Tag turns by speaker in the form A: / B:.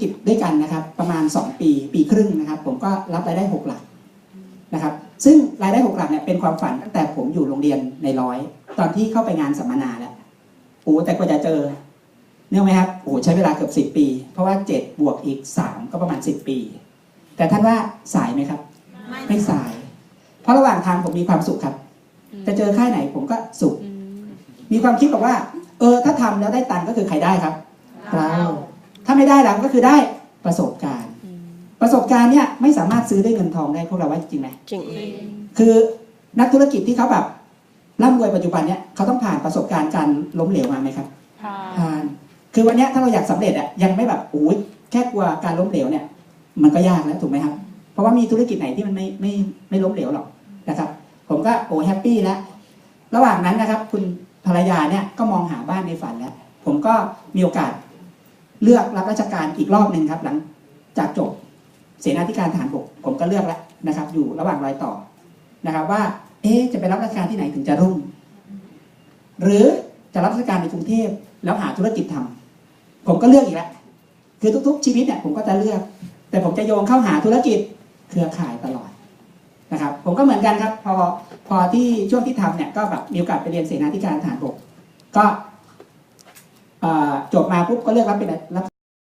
A: กิจด้วยกันนะครับ ประมาณ 2 ปีปีครึ่งนะครับ ผมก็รับรายได้ 6 หลักนะครับ ซึ่งรายได้ 6 หลักเนี่ยเป็นความฝันตั้งแต่ผมอยู่โรงเรียนในร้อย ตอนที่เข้าไปงานสัมมนาแล้วโอ้แต่กว่าจะเจอเนื่องไหมครับโอ้ใช้เวลาเกือบ 10 ปี เพราะว่า 7 บวกอีก 3 ก็ประมาณ 10 ปี แต่ท่านว่าสายไหมครับ ไม่สาย เพราะระหว่างทางผมมีความสุขครับ จะเจอค่ายไหนผมก็สุข มีความคิดบอกว่า เออถ้าทำแล้วได้ตังค์ก็คือใครได้ครับเรา ถ้าไม่ได้เราก็คือได้ประสบการณ์ ประสบการณ์เนี่ยไม่สามารถซื้อด้วยเงินทองได้พวกเราว่าจริงไหม
B: จริง
A: คือนักธุรกิจที่เขาแบบร่ำรวยปัจจุบันเนี่ยเขาต้องผ่านประสบการณ์การล้มเหลวมาไหมครับผ่านคือวันเนี้ยถ้าเราอยากสำเร็จอะยังไม่แบบโอ้ยแค่กลัวการล้มเหลวเนี่ย มันก็ยากแล้วถูกไหมครับ เพราะว่ามีธุรกิจไหนที่มันไม่ไม่ไม่ล้มเหลวหรอกนะครับ ผมก็โอ้แฮปปี้แล้วระหว่างนั้นนะครับ คุณภรรยาเนี่ยก็มองหาบ้านในฝันแล้ว ผมก็มีโอกาส เลือกรับราชการอีกรอบหนึ่งครับ หลังจากจบเสนาธิการทหารบกผมก็เลือกแล้วนะครับ อยู่ระหว่างรอยต่อนะครับ ว่า เอ๊จะไปรับราชการที่ไหนถึงจะรุ่ง หรือจะรับราชการในกรุงเทพแล้วหาธุรกิจทำผมก็เลือกอีกแล้วคือทุก ๆ ชีวิตเนี่ยผมก็จะเลือก แต่ผมจะโยงเข้าหาธุรกิจเครือข่ายตลอดนะครับ ผมก็เหมือนกันครับ พอพอที่ช่วงที่ทำเนี่ยก็แบบมีโอกาสไปเรียนเสนาธิการทหารบกก็ จบมาปุ๊บก็เลือกรับเป็นรับ